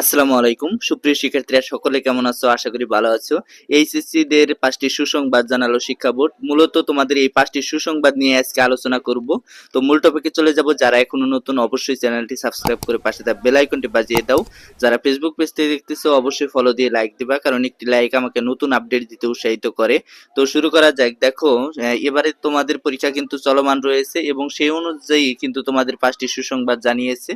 আসসালামু আলাইকুম। সুপ্রিয় শিক্ষার্থীরা, সকলে কেমন আছো? আশা করি ভালো আছো। এইচএসসি দের পাঁচটি সুসংবাদ জানালো শিক্ষা বোর্ড। মূলত তোমাদের এই পাঁচটি সুসংবাদ নিয়ে আজকে আলোচনা করব। তো মূল টপিকে চলে যাব। যারা এখনও নতুন, অবশ্যই চ্যানেলটি সাবস্ক্রাইব করে পাশে থাকা বেল আইকনটি বাজিয়ে দাও। যারা ফেসবুক পেজ থেকে দেখতেছো, অবশ্যই ফলো দিয়ে লাইক দিবা, কারণ একটি লাইক আমাকে নতুন আপডেট দিতে উৎসাহিত করে। তো শুরু করা যাক। দেখো এবারে তোমাদের পরীক্ষা কিন্তু চলমান রয়েছে এবং সেই অনুযায়ী কিন্তু তোমাদের পাঁচটি সুসংবাদ জানিয়েছে।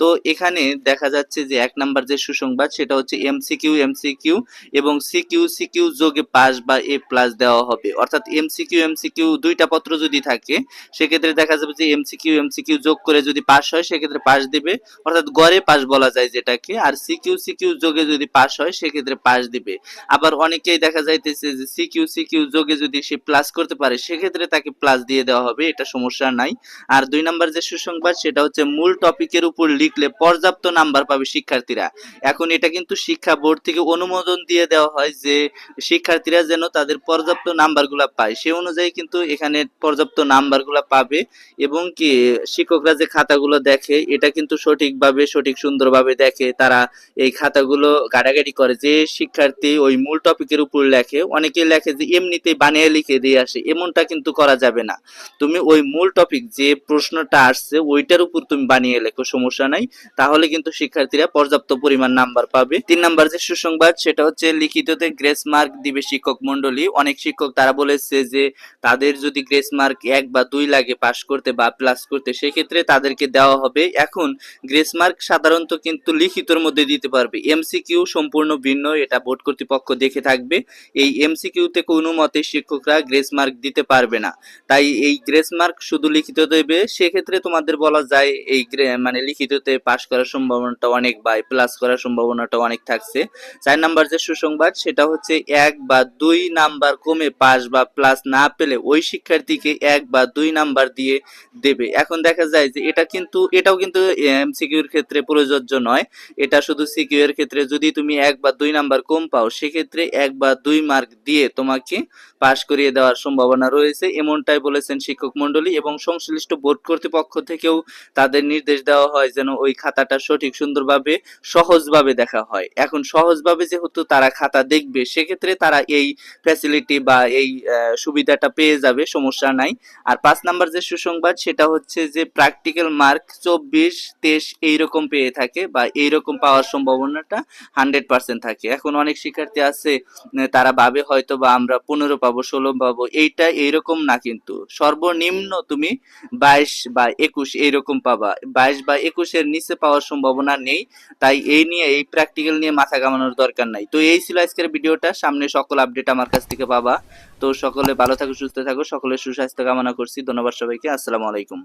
তো এখানে দেখা যাচ্ছে যে এক নাম্বার যে সুসংবাদ, সেটা হচ্ছে এমসিকিউ এমসিকিউ এবং সিকিউ সিকিউ যোগে পাস বা এ প্লাস দেওয়া হবে। অর্থাৎ এমসিকিউ এমসিকিউ দুইটা পত্র যদি থাকে, সেক্ষেত্রে দেখা যাবে যে এমসিকিউ এমসিকিউ যোগ করে যদি পাস হয়, সেক্ষেত্রে পাস দিবে। অর্থাৎ গড়ে পাস বলা যায় যেটাকে। আর সিকিউ সিকিউ যোগে যদি পাস হয়, সেক্ষেত্রে পাস দিবে। আবার অনেকেই দেখা যাইতেছে যে সিকিউ সিকিউ যোগে যদি সে প্লাস করতে পারে, সেক্ষেত্রে তাকে প্লাস দিয়ে দেওয়া হবে, এটা সমস্যা নাই। আর দুই নাম্বার যে সুসংবাদ, সেটা হচ্ছে মূল টপিকের উপর লিখলে পর্যাপ্ত নাম্বার পাবে শিক্ষার্থীরা। এখন এটা কিন্তু শিক্ষা বোর্ড থেকে অনুমোদন দিয়ে দেওয়া হয় যে শিক্ষার্থীরা যেন তাদের পর্যাপ্ত নাম্বারগুলো পায়। সে অনুযায়ী কিন্তু এখানে পর্যাপ্ত নাম্বারগুলো পাবে এবং কি শিক্ষকরা যে খাতাগুলো দেখে, এটা কিন্তু সঠিকভাবে, সঠিক সুন্দরভাবে দেখে। তারা এই খাতাগুলো গাড়াগাড়ি করে যে শিক্ষার্থী ওই মূল টপিকের উপর লেখে। অনেকে লেখে যে এমনিতেই বানিয়ে লিখে দিয়ে আসে, এমনটা কিন্তু করা যাবে না। তুমি ওই মূল টপিক যে প্রশ্নটা আসছে, ওইটার উপর তুমি বানিয়ে লেখো, সমস্যা নাই। তাহলে কিন্তু শিক্ষার্থীরা পর্যাপ্ত পরিমাণ নাম্বার পাবে। তিন নাম্বার যে সুসংবাদ, সেটা হচ্ছে লিখিততে গ্রেস মার্ক দিবে শিক্ষক মন্ডলী অনেক শিক্ষক তারা বলেছে যে, তাদের যদি গ্রেস মার্ক এক বা দুই লাগে পাশ করতে বা প্লাস করতে, সেক্ষেত্রে তাদেরকে দেওয়া হবে। এখন গ্রেস মার্ক সাধারণত কিন্তু লিখিতর মধ্যে দিতে পারবে। এমসিকিউ সম্পূর্ণ ভিন্ন, এটা বোর্ড কর্তৃপক্ষ দেখে থাকবে। এই এমসিকিউতে কোনো মতে শিক্ষকরা গ্রেস মার্ক দিতে পারবে না। তাই এই গ্রেস মার্ক শুধু লিখিত দেবে, সেক্ষেত্রে তোমাদের বলা যায় এই মানে লিখিততে পাশ করার সম্ভাবনাটা অনেক বা প্লাস করার সম্ভাবনাটা অনেক থাকছে। চার নাম্বার যে সুসংবাদ, সেটা হচ্ছে এক বা দুই নাম্বার কমে পাস বা প্লাস না পেলে ওই শিক্ষার্থীকে এক বা দুই নাম্বার দিয়ে দেবে। এখন দেখা যায় যে এটা কিন্তু, এটাও কিন্তু এমসিকিউর ক্ষেত্রে প্রযোজ্য নয়। এটা শুধু সিকিউ এর ক্ষেত্রে যদি তুমি এক বা দুই নাম্বার কম পাও, সেক্ষেত্রে এক বা দুই মার্ক দিয়ে তোমাকে পাশ করিয়ে দেওয়ার সম্ভাবনা রয়েছে। এমনটাই বলেছেন শিক্ষক মন্ডলী এবং সংশ্লিষ্ট বোর্ড কর্তৃপক্ষ থেকেও তাদের নির্দেশ দেওয়া হয় যেন ওই খাতাটা সঠিক, সুন্দরভাবে সহজভাবে দেখা হয়। এখন সহজভাবে যেহেতু তারা খাতা দেখবে, সেক্ষেত্রে তারা এই ফ্যাসিলিটি বা এই সুবিধাটা পেয়ে যাবে, সমস্যা নাই। আর পাঁচ নাম্বার যে সুসংবাদ, সেটা হচ্ছে যে প্র্যাকটিক্যাল মার্ক চব্বিশ, তেইশ এইরকম পেয়ে থাকে বা এইরকম পাওয়ার সম্ভাবনাটা হান্ড্রেড পার্সেন্ট থাকে। এখন অনেক শিক্ষার্থী আছে তারা ভাবে হয়তো বা আমরা পনেরো পাবো, ষোলো পাবো, এইটা এইরকম না কিন্তু। সর্বনিম্ন তুমি বাইশ বা একুশ এইরকম পাবা। বাইশ বা একুশের নিচে পাওয়ার সম্ভাবনা নেই, তাই এই নিয়ে, এই প্র্যাকটিক্যাল নিয়ে মাথা কামানোর দরকার নাই। তো এই ছিল আজকের ভিডিওটা। সামনে সকল আপডেট আমার কাছ থেকে পাবা। তো সকলে ভালো থাকো, সুস্থ থাকো। সকলে সুস্বাস্থ্য কামনা করছি। ধন্যবাদ সবাইকে। আসসালামু আলাইকুম।